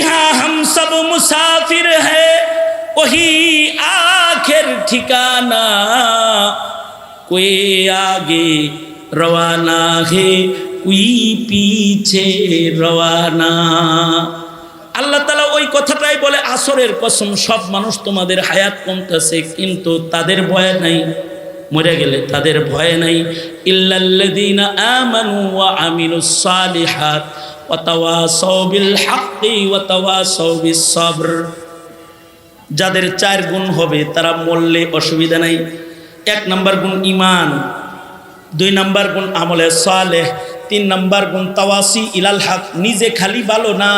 ইহা হাম সব মুসাফির হহি আখের ঠিকানা। কোয়ে আগে রওয়ানা হে, কুই পিছে রওয়ানা। আল্লাহ তালা ওই কথাটাই বলে, আসরের কসম, সব মানুষ তোমাদের হায়াত কমতেছে, কিন্তু তাদের ভয় নাই, মরে গেলে তাদের ভয় নাই। ইল্লাল্লাদিনা আমানু ওয়া আমিলুস সালিহাত যাদের চার গুণ হবে, তারা মরলে অসুবিধা নাই। এক নম্বর গুণ ইমান দুই নম্বর গুণ আমলে সালেহ, তিন নম্বর গুণ তাওয়াসি ইলাল হক, নিজে খালি ভালো না,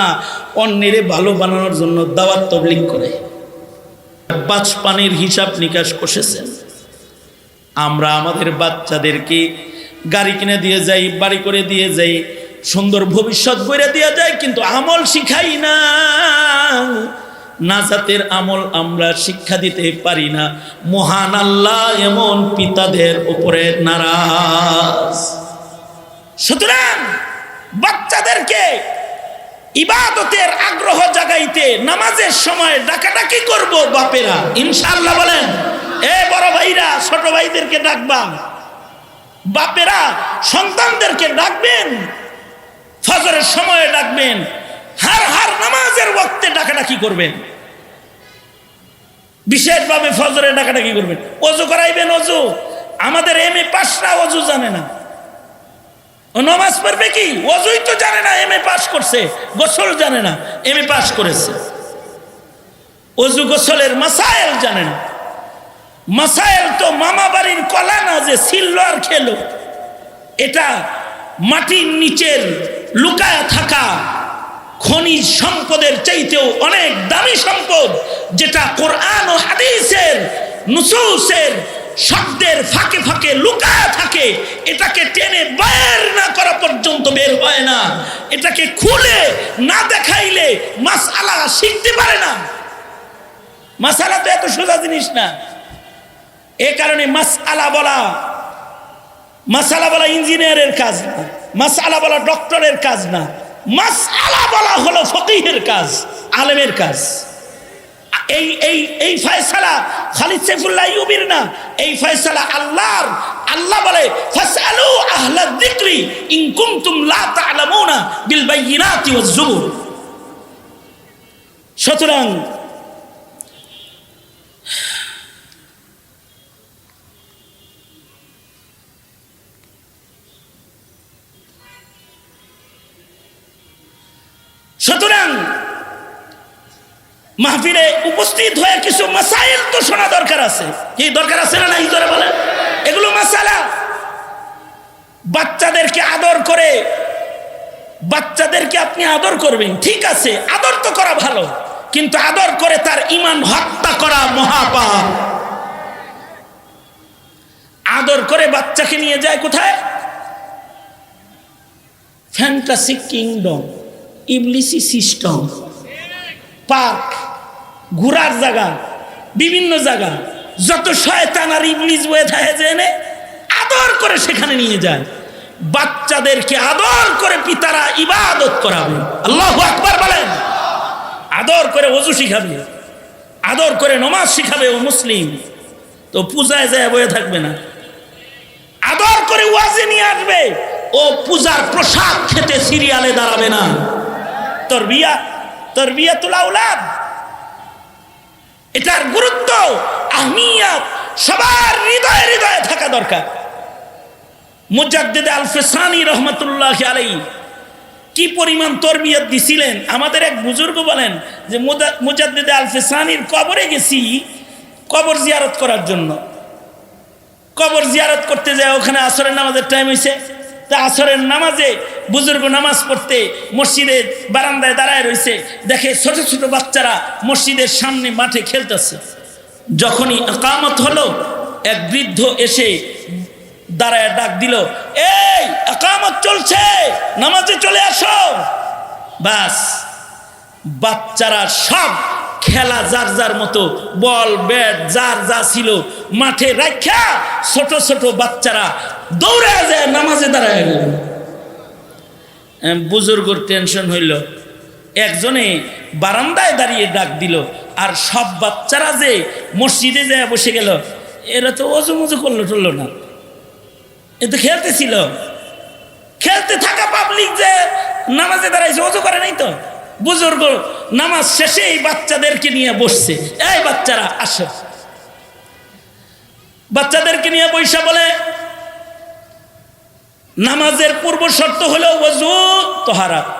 অন্যের ভালো বানানোর জন্য দাওয়াত তবলিগ করে। বাচ পানির হিসাব নিকাশ কষেছেন। আমরা আমাদের বাচ্চাদেরকে গাড়ি কিনে দিয়ে যাই, বাড়ি করে দিয়ে যাই সুন্দর ভবিষ্যৎ গড়ে দেওয়া যায়, কিন্তু আমল শিখাই না। নাজাতের আমল আমরা শিক্ষা দিতে পারি না। মহান আল্লাহ এমন পিতাদের উপরে নারাজ। সুতরাং বাচ্চাদেরকে ইবাদতের আগ্রহ জাগাইতে, নামাজের সময় ডাকাডাকি করব বাপেরা। ইনশাআল্লাহ বলেন, এ বড় ভাইরা, ছোট ভাইদেরকে ডাকবা। বাপেরা, সন্তানদেরকে ডাকবেন। ফজরের সময়ে ডাকবেন, হার হার নামাজের ওয়াক্তে ডাকাডাকি করবেন। বিশেষভাবে ফজরে ডাকাডাকি করবেন। অজু করাইবেন অজু, আমাদের এম এ পাশরা অজু জানে না। নমাজ পড়বে কি? অজুই তো জানে না এম এ পাস করছে, গোসল জানে না এম এ পাস করেছে। অজু গোসলের মাসায়েল জানে না। মাসায়েল তো মামা বাড়ির কলা না যে আর খেলো। এটা মাটির নিচের লুকায় থাকা খনিজ সম্পদের চাইতেও অনেক দামি সম্পদ, যেটা কোরআন ও হাদিসের নুসুসের শব্দের ফাঁকে ফাঁকে লুকায় থাকে, এটাকে টেনে বের না করা পর্যন্ত বের হয় না। এটাকে খুলে না দেখাইলে মাসালা শিখতে পারে না। মাসালা তো এত সোজা জিনিস না। এ কারণে মাসালা বলা মাসালা বলা ইঞ্জিনিয়ারের কাজ না। মাসালা বলা ডক্টরের কাজ না। মাসালা বলা হলো ফকিহের কাজ, আলেমের কাজ। এই এই এই ফয়সালা খালিদ সাইফুল্লাহ ইউবির না, এই ফয়সালা আল্লাহর। আল্লাহ বলে, ফাসআলু আহলা যিকরি ইন কুনতুম লা তা'লামুনা বিল বাইয়িনাতি ওয়াজ সুতরাং সুতরাং মাহফিলে উপস্থিত হয়ে কিছু মাসাইল তো শোনা দরকার আছে। কি দরকার আছে না নাই? ধরে বলেন। এগুলো মাসালা। বাচ্চাদেরকে আদর করে, বাচ্চাদেরকে আপনি আদর করবেন, ঠিক আছে, আদর তো করা ভালো, কিন্তু আদর করে তার ইমান হত্যা করা মহাপাপ। আদর করে বাচ্চাকে নিয়ে যায় কোথায়? Fantasy kingdom. ইবলিসি সিস্টেম। পার্ক, ঘোরার জায়গা, বিভিন্ন জায়গা। যত শয়তান আর ইবলিস বয়ে থাকে জেনে আদর করে সেখানে নিয়ে যায়। বাচ্চাদেরকে আদর করে পিতারা ইবাদত করাবে। আল্লাহ আকবার বলেন। আদর করে অজু শিখাবে। আদর করে নমাজ শিখাবে ও মুসলিম। তো পূজায় যায়, বয়ে থাকবে না। আদর করে ওয়াজে নিয়ে আসবে। ও পূজার প্রসাদ খেতে সিরিয়ালে দাঁড়াবে না। তোর বিয়া তোর বিয়া তোলা উলাদ এটার গুরুত্ব আহমিয়াত সবার হৃদয়ে হৃদয়ে থাকা দরকার। মুজাদ্দিদ আলফেসানি রহমতুল্লাহ আলাই কি পরিমাণ তরবিয়ত দিছিলেন? আমাদের এক বুজুর্গ বলেন যে মুজাদ্দিদ আলফেসানির কবরে গেছি কবর জিয়ারত করার জন্য। কবর জিয়ারত করতে যায়, ওখানে আসরের নামাজের টাইম হয়েছে তা আসরের নামাজে বুজুর্গ নামাজ পড়তে মসজিদের বারান্দায় দাঁড়ায় রয়েছে। দেখে ছোট ছোট বাচ্চারা মসজিদের সামনে মাঠে খেলতেছে। যখনই একামত হলো, এক বৃদ্ধ এসে দাঁড়ায় ডাক দিল, এই, একামত চলছে, নামাজে চলে আসো। বাস, বাচ্চারা সব খেলা যার যার মতো, বল, ব্যাট, যার যা ছিল, মাঠে রাখা ছোট ছোট বাচ্চারা দৌড়ে যায়, নামাজে দাঁড়ায় গেল। বুজুর্গর টেনশন হইল। একজনে বারান্দায় দাঁড়িয়ে ডাক দিল, আর সব বাচ্চারা যে মসজিদে যায় বসে গেল, এরা তো অজু মজু করল টরলো না। এ তো খেলতেছিল। খেলতে থাকা পাবলিক যে নামাজে দাঁড়াইছে, অজু করে নাই তো। বুজুর্গ নামাজ শেষে এই বাচ্চাদেরকে নিয়ে বসছে। এই বাচ্চারা, আসে। বাচ্চাদেরকে নিয়ে বৈশা বলে, নামাজের পূর্ব শর্ত হলো অজু তোহারাত।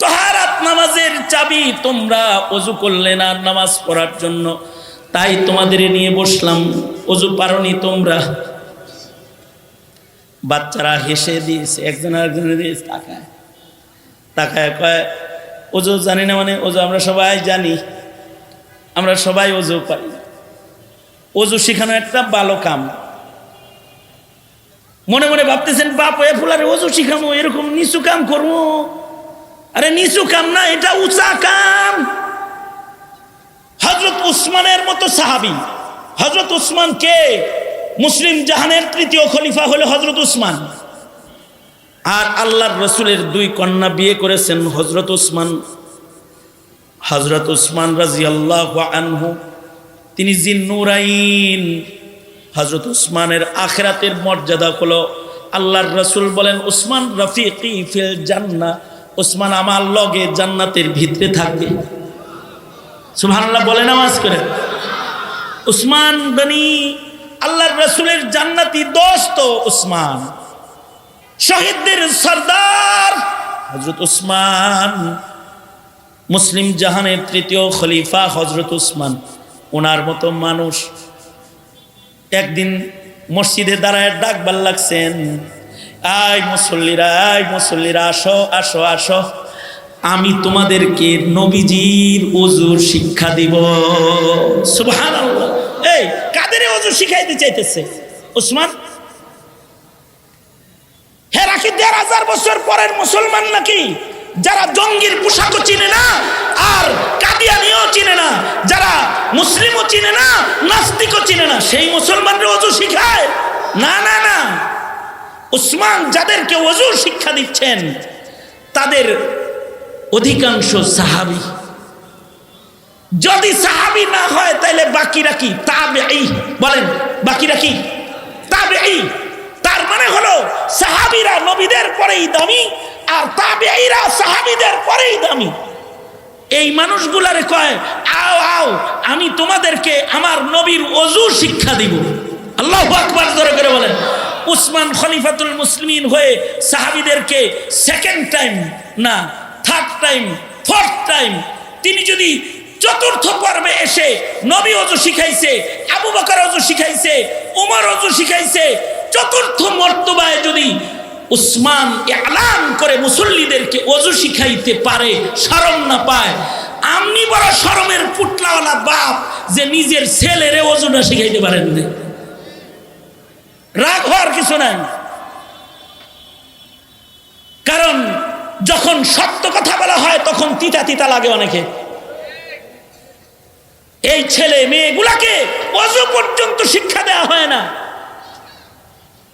তোহারাত নামাজের চাবি তোমরা অজু করলে না নামাজ পড়ার জন্য। তাই তোমাদের নিয়ে বসলাম অজু পারনি তোমরা। বাচ্চারা হেসে দিয়েছে, একজন আরেকজনের দিয়েছে তাকায়। তাকায় কয় অজু জানি না মানে অজু আমরা সবাই জানি। আমরা সবাই অজু পারি অজু শেখানো একটা ভালো কাম। মনে মনে ভাবতেছেন, বাপ, এ ফুলারে অজু শিখামো এরকম নিচু কাম করব? আরে নিচু কাম না, এটা উঁচা কাম। হজরত উসমানের মতো সাহাবি। হজরত উসমান কে? মুসলিম জাহানের তৃতীয় খলিফা হলো হজরত উসমান। আর আল্লাহর রসুলের দুই কন্যা বিয়ে করেছেন হজরত উসমান হজরত উসমান রাজি আল্লাহ আনহু, তিনি জিন্নুরাইন। হজরত উসমানের আখেরাতের মর্যাদা হলো, আল্লাহর রসুল বলেন উসমান রফিকি ফিল জান্না উসমান আমার লগে জান্নাতের ভিতরে থাকবে সুবহানাল্লাহ, বলেন আওয়াজ করে। উসমান বনি, আল্লাহর রসুলের জান্নাতি দোস্ত উসমান শহীদদের সর্দার হজরত উসমান, মুসলিম জাহানের তৃতীয় খলিফা হজরত উসমান, ওনার মতো মানুষ। একদিন মসজিদে দাঁড়ায় ডাকবার লাগছেন, আয় মুসল্লিরা আয় মুসল্লিরা, আসো আসো আসো। আমি তোমাদেরকে নবীজির অজুর শিক্ষা দিব। সুবহান এই, কাদের অজু শিখাইতে চাইতেছে? উসমান? রাখি দেড় হাজার বছর পরের মুসলমান নাকি? যারা জঙ্গির পোশাকও চিনে না, আর কাদিয়ানিও চিনে না, যারা মুসলিমও চিনে না, নাস্তিকও চিনে না, সেই মুসলমানরা অজু শিখায়? না না না। উসমান যাদেরকে অজু শিক্ষা দিচ্ছেন, তাদের অধিকাংশ সাহাবি। যদি সাহাবি না হয় তাহলে বাকিরা কি? তাবে বলেন, বাকিরা কি? তাবে মানে হলো সাহাবিরা নবীদের পরেই দামি আর তাবেঈরা সাহাবিদের পরেই দামি। এই মানুষগুলারে কয়, আও আও, আমি তোমাদেরকে আমার নবীর অজু শিক্ষা দিব। আল্লাহ আকবার ধরে করে বলেন। উসমান খলিফাতুল মুসলিমিন হয়ে সাহাবিদেরকে সেকেন্ড টাইম না থার্ড টাইম ফোর্থ টাইম তিনি যদি চতুর্থ পর্বে এসে নবী অজু শিখাইছে, আবু বকর অজু শিখাইছে, উমর অজু শিখাইছে চতুর্থ মর্তবায় যদি উসমান এলান করে মুসল্লিদেরকে অজু শিখাইতে পারে, শরম না পায়, আপনি বড় শরমের পুটলাওয়ালা বাপ যে নিজের ছেলেরে অজু না শিখাইতে পারেন রাগ হওয়ার কিছু নাই। কারণ যখন সত্য কথা বলা হয়, তখন তিতা তিতা লাগে অনেকে। এই ছেলে মেয়েগুলাকে অজু পর্যন্ত শিক্ষা দেওয়া হয় না।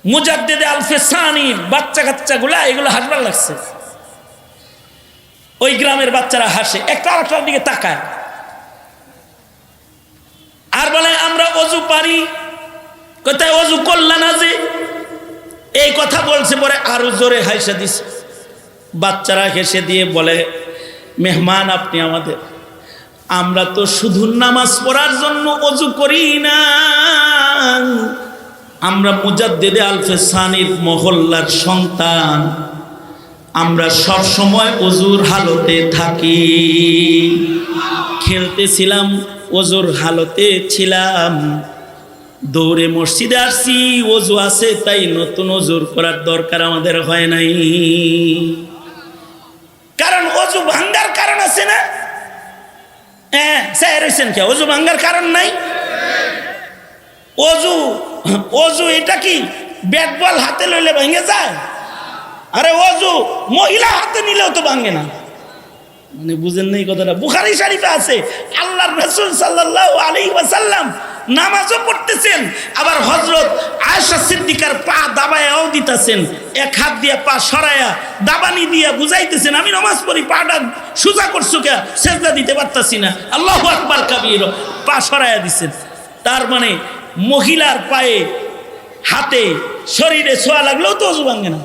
মুজাদ্দেদে আলফে সানির বাচ্চা কাচ্চাগুলা এগুলো হাসবার লাগছে। ওই গ্রামের বাচ্চারা হাসে, একটা আরেকটার দিকে তাকায়। আর বলে, আমরা অজু পারি। কোথায় অজু করলা না যে? এই কথা বলছে পরে আরও জোরে হাইসা দিছে। বাচ্চারা হেসে দিয়ে বলে, মেহমান আপনি আমাদের, আমরা তো শুধু নামাজ পড়ার জন্য অজু করি না। আমরা মুজাদ্দেদে আলফে সানির মহল্লার সন্তান। আমরা সব সময় অজুর হালতে থাকি। খেলতেছিলাম অজুর হালতে ছিলাম। দৌড়ে মসজিদে আসছি অজু আছে, তাই নতুন অজুর করার দরকার আমাদের হয় নাই। কারণ অজু ভাঙ্গার কারণ আছে না? হ্যাঁ স্যার হয়েছেন কে? অজু ভাঙ্গার কারণ নাই? অজু অজু এটা কি? ব্যাট বল হাতে লইলে ভেঙে যায়? আরে অজু, মহিলা হাতে নিলেও তো ভাঙে না। মানে বুঝেন নাই কথাটা? বুখারি শরীফে আছে, আল্লাহর রসুল সাল্লাল্লাহু আলাইহি ওয়াসাল্লাম নামাজও পড়তেছেন, আবার হজরত আয়সা সিদ্দিকার পা দাবায়াও দিতেছেন, এক হাত দিয়া পা সরায়া দাবানি দিয়া বুঝাইতেছেন, আমি নামাজ পড়ি, পাটা সোজা করছ কে? সেজদা দিতে পারতাছি না। আল্লাহ আকবার কাবির, পা সরায়া দিছেন। তার মানে মহিলার পায়ে হাতে শরীরে ছোঁয়া লাগলেও তো অজু ভাঙে না।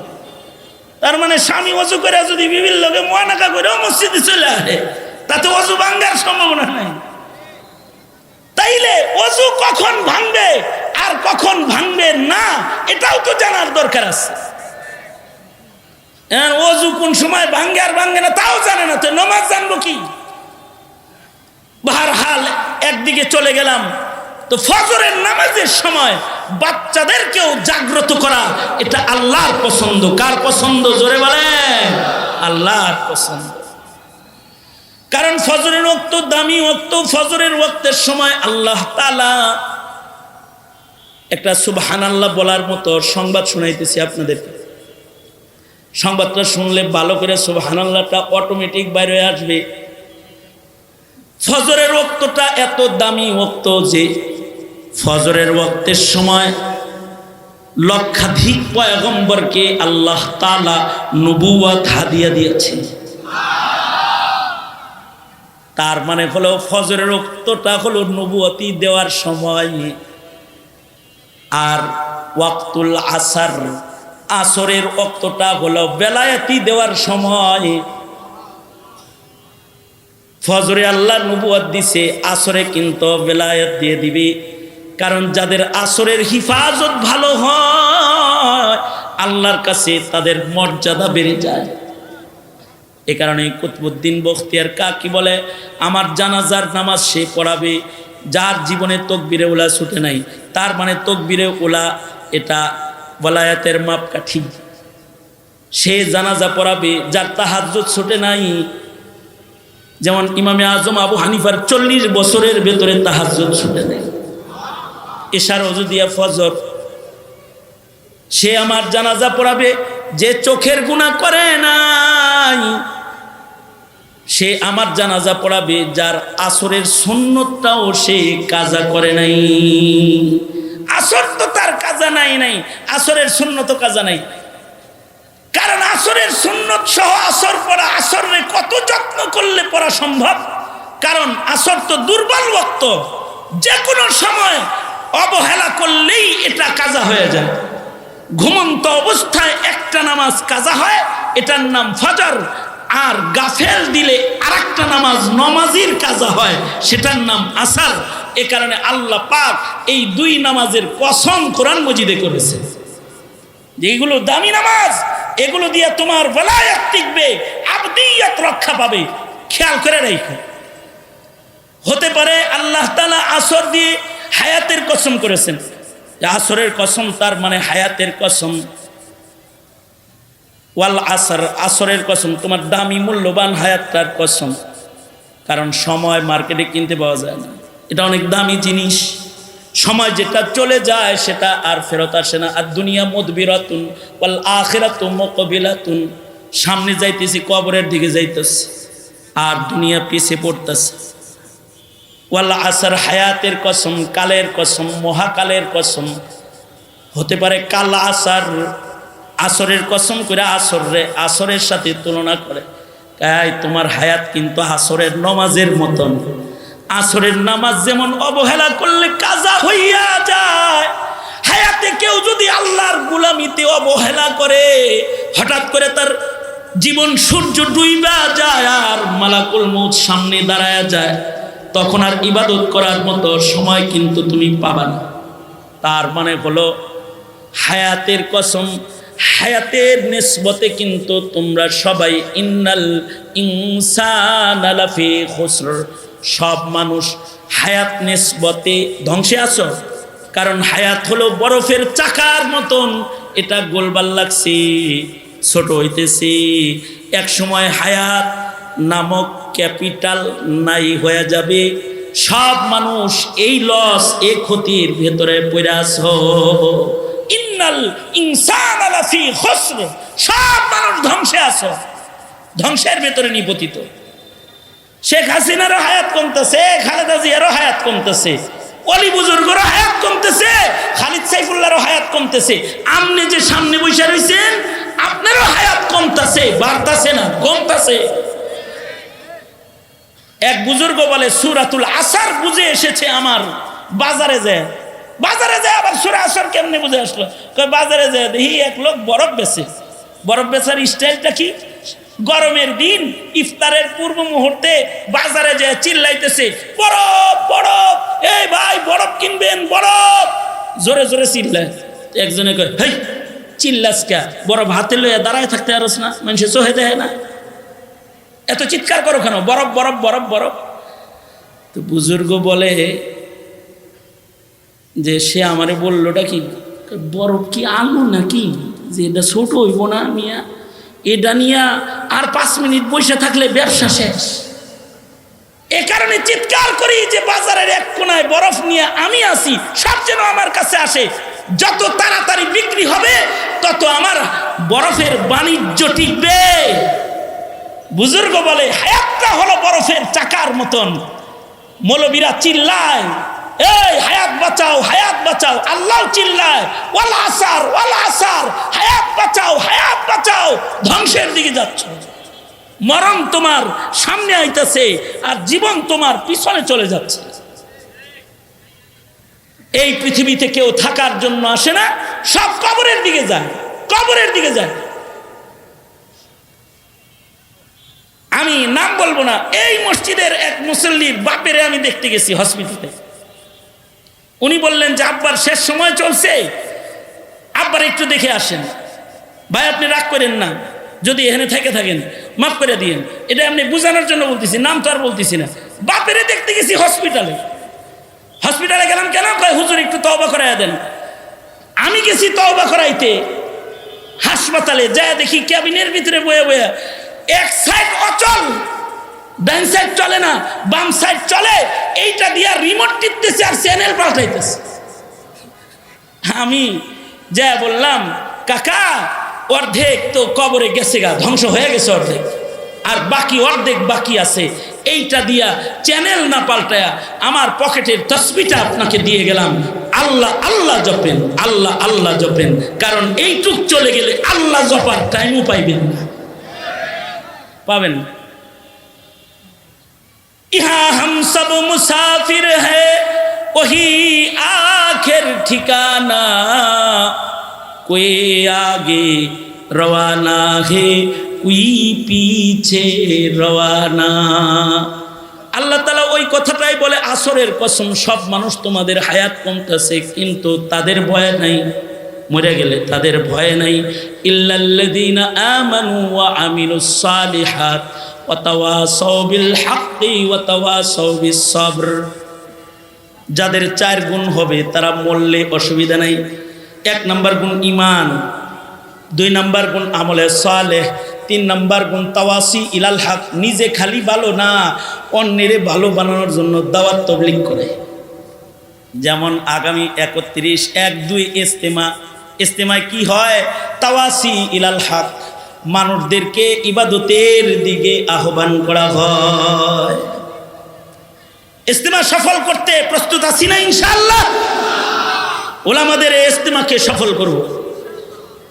তার মানে স্বামী অজু করে যদি বিভিন্ন লোকে মোয়ানাকা করেও মসজিদে চলে আসে তাতে অজু ভাঙ্গার সম্ভাবনা নাই। তাইলে অজু কখন ভাঙবে আর কখন ভাঙবে না, এটাও তো জানার দরকার আছে। অজু কোন সময় ভাঙ্গে আর ভাঙ্গে না, তাও জানে না, তো নমাজ জানব কি? হাল একদিকে চলে গেলাম তো ফজরের নামাজের সময় বাচ্চাদেরকেও জাগ্রত করা, এটা আল্লাহর পছন্দ। কার পছন্দ? জোরে বলেন। আল্লাহর পছন্দ। কারণ ফজরের ওক্ত দামি ওক্ত, ফজরের ওক্তের সময় আল্লাহ তালা একটা সুবহান আল্লাহ বলার মতো সংবাদ শোনাইতেছি আপনাদেরকে। সংবাদটা শুনলে ভালো করে সুবহান আল্লাহটা অটোমেটিক বাইরে আসবে। ফজরের ওক্তটা এত দামি ওক্ত যে ফজরের ওক্তের সময় লক্ষাধিক পয়গম্বরকে আল্লাহ তালা নবুয়াত হাদিয়া দিয়েছেন। তার মানে হলো ফজরের রক্তটা হলো নবুয়তি দেওয়ার সময়। আর ওয়াক্তুল আসার, আসরের রক্তটা হলো বেলায়াতি দেওয়ার সময়। ফজরে আল্লাহ নবুয়াত দিছে, আসরে কিন্তু বেলায়াত দিয়ে দিবে। কারণ যাদের আসরের হিফাজত ভালো হয়, আল্লাহর কাছে তাদের মর্যাদা বেড়ে যায়। এ কারণে কুতবুদ্দিন বখতিয়ার কা কি বলে, আমার জানাজার নামাজ সে পড়াবে, যার জীবনে তকবিরে ওলা ছুটে নাই, তার মানে তকবিরে ওলা এটা বলায়াতের মাপকাঠি। সে জানাজা পড়াবে, যার তাহাজ্জুদ ছুটে নাই। যেমন ইমামে আজম আবু হানিফার চল্লিশ বছরের ভেতরে তাহাজ্জুদ ছুটে নেই। এশার অজুদিয়া ফজর। সে আমার জানাজা পড়াবে, যে চোখের গুণা করে নাই, সে আমার জানাজা পড়াবে, যার আসরের সুন্নতটাও সে কাজা করে নাই। আসর তো তার কাজা নাই নাই, আসরের সুন্নত কাজা নাই। কারণ আসরের সুন্নত সহ আসর পড়া, আসরে কত যত্ন করলে পড়া সম্ভব? কারণ আসর তো দুর্বল বক্ত যে কোনো সময় অবহেলা করলেই এটা কাজা হয়ে যায়। ঘুমন্ত অবস্থায় একটা নামাজ কাজা হয়, এটার নাম ফজর। আর গাফেল দিলে আর একটা নামাজ নমাজির কাজা হয়, সেটার নাম আসার। এ কারণে আল্লাহ পাক এই দুই নামাজের কসম কোরআন মজিদে করেছে। যেগুলো দামি নামাজ, এগুলো দিয়ে তোমার বলায়াত টিকবে, আবদিয়াত রক্ষা পাবে। খেয়াল করে রেখো। হতে পারে আল্লাহ তালা আসর দিয়ে হায়াতের কসম করেছেন। আসরের কসম তার মানে হায়াতের কসম। ওয়াল আসর, আসরের কসম, তোমার দামি মূল্যবান হায়াতটার কসম। কারণ সময় মার্কেটে কিনতে পাওয়া যায় না। এটা অনেক দামি জিনিস। সময় যেটা চলে যায় সেটা আর ফেরত আসে না। আর দুনিয়া মদবিরাতুন, ওয়াল আখেরাতু মুকবিলাতুন। সামনে যাইতেছি, কবরের দিকে যাইতেছে। আর দুনিয়া পিছে পড়তেছে। ওয়াল আসার হায়াতের কসম, কালের কসম, মহাকালের কসম। হতে পারে কাল আসার, আসরের কসম করে আসরে আসরের সাথে তুলনা করে। তাই তোমার হায়াত কিন্তু আসরের নমাজের মতন। আসরের নামাজ যেমন অবহেলা করলে কাজা হইয়া যায়। হায়াতে কেউ যদি আল্লাহর গুলামিতে অবহেলা করে, হঠাৎ করে তার জীবন সূর্য ডুইবা যায় আর মালাকুল মৌত সামনে দাঁড়ায়া যায়। তখন আর ইবাদত করার মতো সময় কিন্তু তুমি পাবা না। তার মানে হলো, হায়াতের কসম, হায়াতের নিসবতে কিন্তু তোমরা সবাই ইন্নাল ইনসান আলাফি খুসর। সব মানুষ হায়াত নিসবতে ধ্বংসে আছো। কারণ হায়াত হলো বরফের চাকার মতন। এটা গোলবাল লাগছে ছোট হইতেছে। এক সময় হায়াত নামক ক্যাপিটাল নাই হয়ে যাবে। সব মানুষ এই লস, এ ক্ষতির ভেতরে আছো। ইন্নাল ইনসান আলাফি খসর। সব মানুষ ধ্বংসে আছো। ধ্বংসের ভেতরে নিপতিত। শেখ হাসিনারও হায়াত কমতেছে, খালেদা জিয়ারও হায়াত কমতেছে, অলি বুজুর্গরও হায়াত কমতেছে, খালিদ সাইফুল্লাহরও হায়াত কমতেছে। আপনি যে সামনে বসে রয়েছেন আপনারও হায়াত কমতাছে, বাড়তাছে না, কমতাছে। এক বুজুর্গ বলে, সুরাতুল আসার বুঝে এসেছে আমার। বাজারে যায়। বাজারে যায় আবার সুরা আসার কেমনে বুঝে আসলো? বাজারে যায় দেখি এক লোক বরফ বেচে বরফ বেচার স্টাইলটা কি? গরমের দিন, ইফতারের পূর্ব মুহূর্তে বাজারে যায়, চিল্লাইতেছে, বরফ বরফ, এই ভাই বরফ কিনবেন, বরফ! জোরে জোরে চিল্লায়। একজনে কয়, হেই, চিল্লাস কা? বরফ হাতে লইয়া দাঁড়ায় থাকতে আরস না, মানুষের চোহে দেয় না? এত চিৎকার করো কেন? বরফ বরফ বরফ বরফ। তো বুজুর্গ বলে যে সে আমারে বললোটা কি বরফ কি আলু নাকি? যে এটা ছোট হইব না মিয়া। এটা নিয়া আর পাঁচ মিনিট বসে থাকলে ব্যবসা শেষ। এ কারণে চিৎকার করি যে বাজারের এক কোনায় বরফ নিয়ে আমি আসি সব যেন আমার কাছে আসে। যত তাড়াতাড়ি বিক্রি হবে, তত আমার বরফের বাণিজ্য টিকবে। বুজুর্গ বলে হায়াতটা হলো বরফের চাকার মতন। মৌলবীরা চিল্লায়, এই, হায়াত বাঁচাও হায়াত বাঁচাও। আল্লাহ চিল্লায়, ওয়াল আসার ওয়াল আসার, হায়াত বাঁচাও হায়াত বাঁচাও। ধ্বংসের দিকে যাচ্ছ। মরণ তোমার সামনে আইতাছে আর জীবন তোমার পিছনে চলে যাচ্ছে। এই পৃথিবীতে কেউ থাকার জন্য আসে না, সব কবরের দিকে যায়, কবরের দিকে যায়। আমি নাম বলব না, এই মসজিদের এক মুসল্লির বাপেরে আমি দেখতে গেছি হসপিটালে। উনি বললেন যে, আব্বার শেষ সময় চলছে, আব্বার একটু দেখে আসেন। ভাই, আপনি রাগ করেন না, যদি এখানে থেকে থাকেন, মাফ করে দিয়েন। এটা আপনি বোঝানোর জন্য বলতেছি, নাম তো আর বলতেছি না। বাপেরে দেখতে গেছি হসপিটালে। হসপিটালে গেলাম কেন? কয়, হুজুর, একটু তওবা করাইয়া দেন। আমি গেছি তওবা করাইতে, হাসপাতালে যা দেখি ক্যাবিনের ভিতরে বয়ে বয়ে এক সাইড অচল, ডান সাইড চলে না, বাম সাইড চলে, এইটা দিয়া রিমোট টিপতেছে আর চ্যানেল পাল্টাইতেছে। আমি যা বললাম, কাকা, অর্ধেক তো কবরে গেছে গা, ধ্বংস হয়ে গেছে অর্ধেক। আর বাকি অর্ধেক বাকি আছে। এইটা দিয়া চ্যানেল না পাল্টায়া আমার পকেটের তসবিটা আপনাকে দিয়ে গেলাম। আল্লাহ আল্লাহ জপেন, আল্লাহ আল্লাহ জপেন। কারণ এইটুক চলে গেলে আল্লাহ জপার টাইমও পাইবেন না। পাবেন। ইহা হাম সব মুসাফির হহি আখের ঠিকানা। কোই আগে রওয়ানা হে, কুই পিছে রওয়ানা। আল্লাহ তালা ওই কথাটাই বলে, আসরের কসম, সব মানুষ তোমাদের হায়াত কমতেছে, কিন্তু তাদের ভয় নাই। মরে গেলে তাদের ভয় নাই। ইল্লাল্লাযীনা আমানু যাদের চার গুণ হবে, তারা মরলে অসুবিধা নাই। এক নাম্বার গুণ ইমান দুই নাম্বার গুণ আমলে সালেহ, তিন নাম্বার গুণ তাওয়াসি ইলাল হক, নিজে খালি ভালো না, অন্যের ভালো বানানোর জন্য দাওয়াত তবলিগ করে। যেমন আগামী একত্রিশ এক দুই ইস্তেমা ইস্তেমায় কি হয়? তাওয়াসি ইলাল হক। মানুষদেরকে ইবাদতের দিকে আহ্বান করা হয়। ইস্তেমা সফল করতে প্রস্তুত আছি না ইনশাল্লাহ ওলামাদের এই ইস্তেমাকে সফল করব।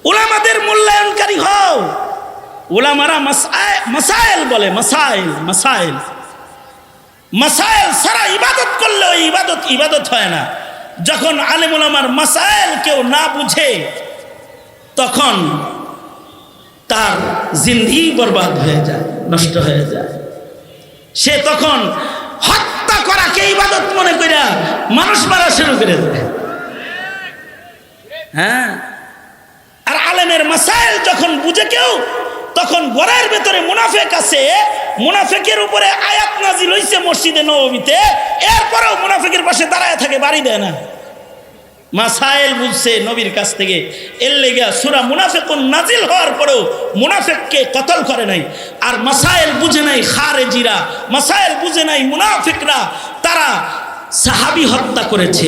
ওলামাদের মূল্যায়নকারী হও। ওলামারা মাসায় মাসাইল বলে মাসাইল মাসাইল মাসাইল সারা ইবাদত করলে ওই ইবাদত ইবাদত হয় না। যখন আলেম আমার মাসাইল কেউ না বুঝে, তখন তার জিন্দি বরবাদ হয়ে যায়, নষ্ট হয়ে যায়। সে তখন হত্যা করাকে ইবাদত মনে করে মানুষ মারা শুরু করে দেয়। হ্যাঁ? আর আলেমের মাসাইল যখন বুঝে কেউ তখন ঘরের ভেতরে মুনাফেক আছে, মুনাফেকের উপরে আয়াত নাজিল হইছে মসজিদে নবমীতে, এরপরেও মুনাফেকের পাশে দাঁড়ায় থাকে, বাড়ি দেয় না। মাসাইল বুঝছে নবীর কাছ থেকে, এর লেগা সুরা মুনাফেকুন নাজিল হওয়ার পরেও মুনাফেককে কতল করে নাই। আর মাসাইল বুঝে নাই খারেজিরা মাসাইল বুঝে নাই মুনাফিকরা, তারা সাহাবি হত্যা করেছে।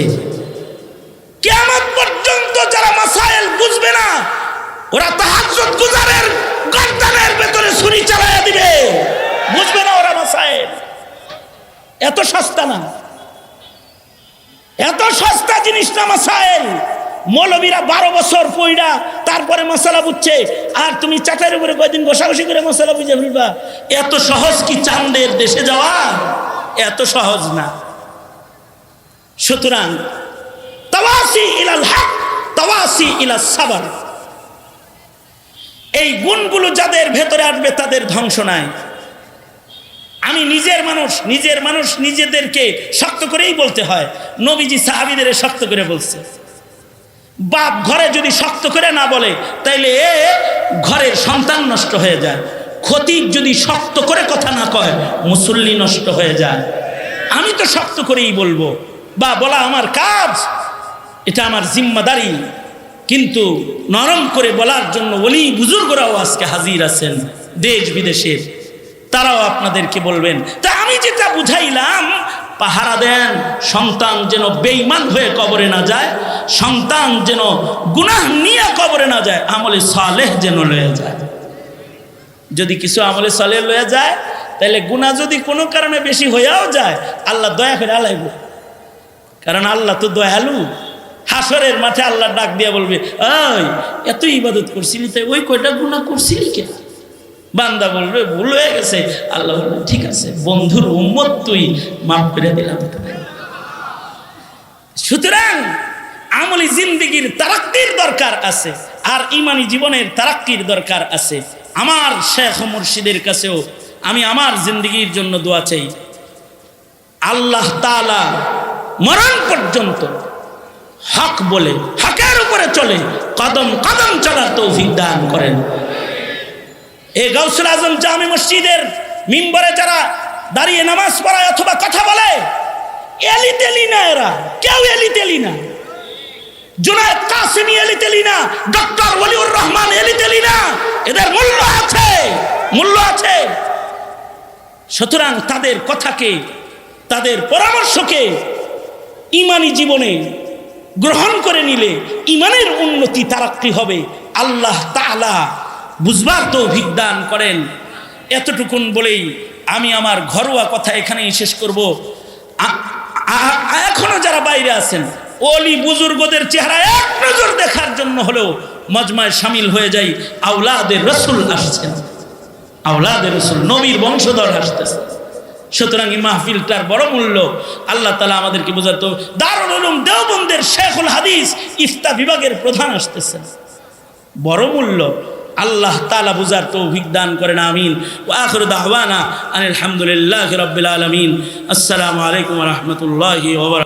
কেমন পর্যন্ত যারা মাসাইল বুঝবে না, ওরা তাহাজ্জুদ গুজারের গর্দানের ভেতরে ছুরি চালাইয়া দিবে। বুঝবে না ওরা মাসাইল এত সস্তা না। এত সস্তা জিনিস না মাসাইল মৌলবীরা বারো বছর পইরা তারপরে মশলা বুঝছে। আর তুমি চাটার উপরে কয়দিন ঘষাঘষি করে মশলা বুঝে ফেলবা? এত সহজ কি চান্দের দেশে যাওয়া? এত সহজ না। সুতরাং তাওয়াসি ইলাল হক, তাওয়াসি ইলা সাবার। এই গুণগুলো যাদের ভেতরে আসবে, তাদের ধ্বংস নাই। আমি নিজের মানুষ নিজের মানুষ নিজেদেরকে শক্ত করেই বলতে হয়। নবীজি সাহাবিদের শক্ত করে বলছে। বাপ ঘরে যদি শক্ত করে না বলে, তাইলে এ ঘরের সন্তান নষ্ট হয়ে যায়। খতিব যদি শক্ত করে কথা না কয়, মুসল্লি নষ্ট হয়ে যায়। আমি তো শক্ত করেই বলব। বা বলা আমার কাজ, এটা আমার জিম্মাদারি। কিন্তু নরম করে বলার জন্য ওলি বুজুর্গরাও আজকে হাজির আছেন দেশ বিদেশের। তারাও আপনাদেরকে বলবেন, তা আমি যেটা বুঝাইলাম, পাহারা দেন, সন্তান যেন বেইমান হয়ে কবরে না যায়, সন্তান যেন গুনাহ নিয়ে কবরে না যায়, আমলে সালেহ যেন লয়ে যায়। যদি কিছু আমলে সালেহ লয়ে যায় তাহলে গুনাহ যদি কোনো কারণে বেশি হয়েও যায়, আল্লাহ দয়া করে আলাইব কারণ আল্লাহ তো দয়ালু। হাসরের মাঠে আল্লাহ ডাক দিয়া বলবে ওই এত ইবাদত করছিলি তাই ওই কয়টা গুণা করছিলি কে বান্দা বলবে, ভুল হয়ে গেছে। আল্লাহ বলবে, ঠিক আছে, বন্ধুর উম্মত তুই মাফ করে দিলাম সুতরাং আমলি জিন্দিগির তারাক্কির দরকার আছে, আর ইমানি জীবনের তারাক্কির দরকার আছে। আমার শেখ মুর্শিদের কাছেও আমি আমার জিন্দিগির জন্য দোয়া চাই। আল্লাহ তালা মরণ পর্যন্ত হক বলে, হকের উপরে চলে, কদম কদম চলার তৌফিক দান করেন। এ গৌসুল আজম জামি মসজিদের মিম্বরে যারা দাঁড়িয়ে নামাজ পড়ায় অথবা কথা বলে এলি তেলি না এরা। কেউ এলি তেলি না জুনায়দ কাসিমি এলি তেলি না ডক্টর ওলিউর রহমান এলি তেলি না এদের মূল্য আছে মূল্য আছে। সুতরাং তাদের কথাকে, তাদের পরামর্শকে ইমানি জীবনে গ্রহণ করে নিলে ইমানের উন্নতি তারাক্কি হবে। আল্লাহ তাআলা বুঝবার তো দান করেন। এতটুকুন বলেই আমি আমার ঘরোয়া কথা এখানেই শেষ করব। আ- আ- এখনও যারা বাইরে আছেন অলি বুজুর্গদের চেহারা এক নজর দেখার জন্য হলেও মজমায় সামিল হয়ে যাই। আউলাদের রসুল আসছেন। আউলাদের রসুল, নবীর বংশধর আসতেছে। সুতরাং এই মাহফিলটার বড় মূল্য। আল্লাহ তালা আমাদেরকে বোঝাতো, দারুল উলুম দেওবন্দের শেখুল হাদিস ইফতা বিভাগের প্রধান আসতেছেন। বড় মূল্য। আল্লাহ তালা বুঝার তৌফিক দান করেন, আমিন। ও আখর দাহওয়ানা আলহামদুলিল্লাহ রবিল আলমিন। আসসালামু আলাইকুম রহমতুল্লাহ